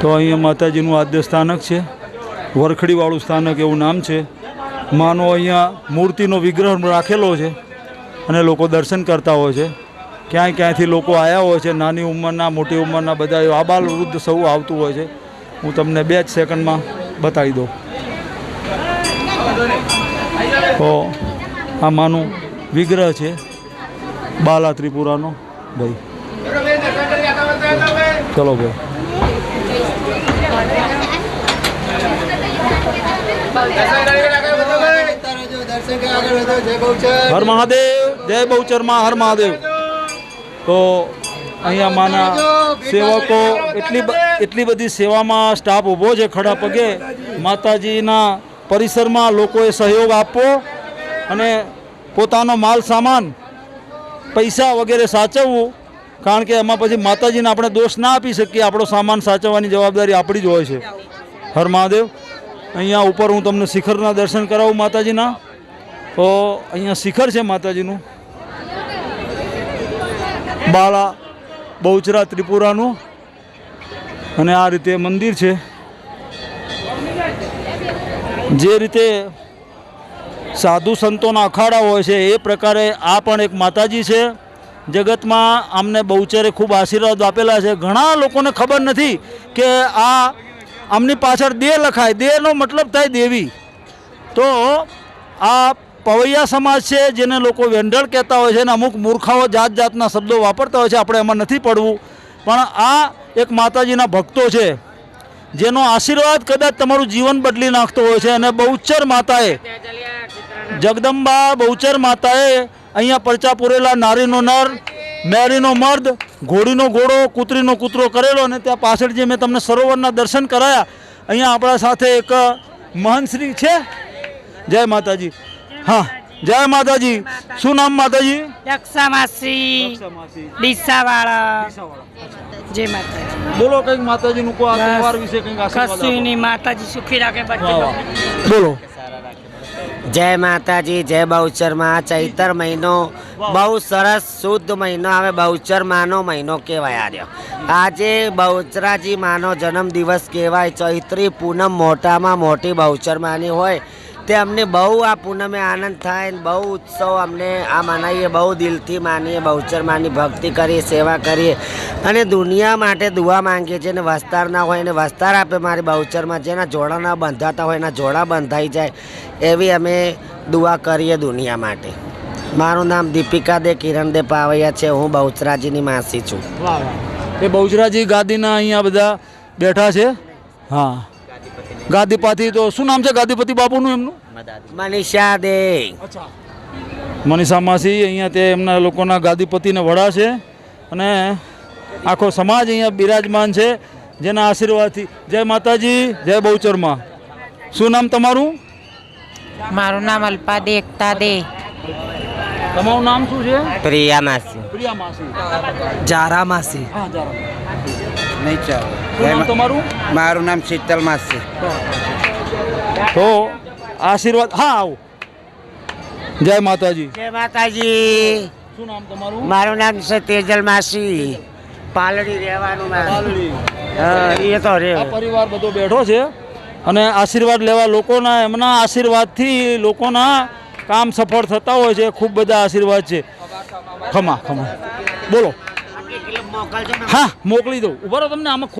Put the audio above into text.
તો અહીંયા માતાજીનું આદ્ય સ્થાનક છે. વરખડીવાળું સ્થાનક એવું નામ છે. માનો અહીંયા મૂર્તિનો વિગ્રહ રાખેલો છે અને લોકો દર્શન કરતા હોય છે. ક્યાંય ક્યાંયથી લોકો આવ્યા હોય છે, નાની ઉંમરના, મોટી ઉંમરના બધા આબાલ વૃદ્ધ સૌ આવતું હોય છે. હું તમને બે જ સેકન્ડમાં બતાવી દઉં. તો આ માનું વિગ્રહ છે બાલા ત્રિપુરાનો. ભાઈ. ચલો ભાઈ. હર મહાદેવ, જય બહુચરમાં, હર મહાદેવ. તો અહીંયા માના સેવકો એટલી એટલી બધી સેવામાં સ્ટાફ ઊભો છે ખડા પગે. માતાજીના પરિસરમાં લોકોએ સહયોગ આપવો અને પોતાનો માલ સામાન, પૈસા વગેરે સાચવવું. કારણ કે એમાં પછી માતાજીને આપણે દોષ ના આપી શકીએ. આપણો સામાન સાચવવાની જવાબદારી આપણી જ હોય છે. હર મહાદેવ. અહીંયા ઉપર હું તમને શિખરના દર્શન કરાવું માતાજીના. તો અહીંયા શિખર છે માતાજીનું. બાળા બહુચરા ત્રિપુરાનું. અને આ રીતે મંદિર છે. જે રીતે સાધુ સંતોના અખાડા હોય છે, એ પ્રકારે આ પણ એક માતાજી છે. જગતમાં આમને બહુચરે ખૂબ આશીર્વાદ આપેલા છે. ઘણા લોકોને ખબર નથી કે આ આમની પાછળ દેહ લખાય. દેહનો મતલબ થાય દેવી. તો આ પવૈયા સમાજ છે, જેને લોકો વેંઢળ કહેતા હોય છે અને અમુક મૂર્ખાઓ જાત જાતના શબ્દો વાપરતા હોય છે, આપણે એમાં નથી પડવું. પણ આ એક માતાજીના ભક્તો છે, જેનો આશીર્વાદ કદાચ તમારું જીવન બદલી નાખતો હોય છે અને બહુચર માતાએ જગદંબા બહુચર માતાએ અહીંયા પરચા પૂરેલા નારીનો નર, મેરીનો મર્દ ઘોડીનો ઘોડો કૂતરીનો કૂતરો કરેલો અને ત્યાં પાછળ જે મેં તમને સરોવરના દર્શન કરાયા અહીંયા આપણા સાથે એક મહંતશ્રી છે. જય માતાજી. હા જય માતાજી. શું નામ માતાજી? દક્ષા માસી ડીસાવાળા. જય માતાજી. બોલો કંઈક માતાજીનું કોઈ તહેવાર વિશે કંઈક આશીર્વાદ માતાજી સુખી રાખે. બોલો. જય માતાજી, જય બહુચરમાં ચૈતર મહિનો. બહુ સરસ શુદ્ધ મહિનો આવે, બહુચર માનો મહિનો કહેવાય આર્યો આજે બહુચરાજી માનો જન્મદિવસ કહેવાય, ચૈત્રી પૂનમ મોટામાં મોટી બહુચર હોય. તે અમને બહુ આ પૂનમે આનંદ થાય બહુ ઉત્સવ અમને આ મનાવીએ બહુ દિલથી માનીએ, બહુચર માની, ભક્તિ કરીએ, સેવા કરીએ. અને દુનિયા માટે દુઆ માંગીએ છીએ અને વસ્તાર ના હોય એને વસ્તાર આપે મારી બહુચરમાં જેના જોડા ના બંધાતા હોય, એના જોડા બંધાઈ જાય, એવી અમે દુઆ કરીએ દુનિયા માટે. મારું નામ દીપિકા દે, કિરણ દે પાવૈયા છે, હું બહુચરાજીની માસી છું. એ બહુચરાજી ગાદીના અહીંયા બધા બેઠા છે? હા. ગાદીપાથી તો શું નામ છે ગાદીપતિ બાપુનું એમનું? મનીષા દે. અચ્છા મનીષા માસી અહીંયા તે એમના લોકોના ગાદીપતિને વડા છે અને આખો સમાજ અહીંયા બિરાજમાન છે જેના આશીર્વાદથી. જય માતાજી જય બહુચરમાં. શું નામ તમારું? મારું નામ અલ્પા દે એકતા દે. તમારું નામ શું છે? પ્રિયા માસી. પ્રિયા માસી. જારા માસી. હા જરા નહીં ચાલો. તમારું? મારું નામ શીતલ માસી. તો આશીર્વાદ હા આવો. જય માતાજી. જય માતાજી. શું નામ તમારું? મારું નામ છે તેજલ માસી. પાલડી રહેવાનું પાલડી. એ તો રે. પરિવાર બધો બેઠો છે અને આશીર્વાદ લેવા લોકોના એમના આશીર્વાદથી લોકોના કામ સફળ થતા હોય છે. ખૂબ બધા આશીર્વાદ છે. ખમા ખમા. બોલો. હા મોકલી દઉં. ઊભા રહો તમને આમાં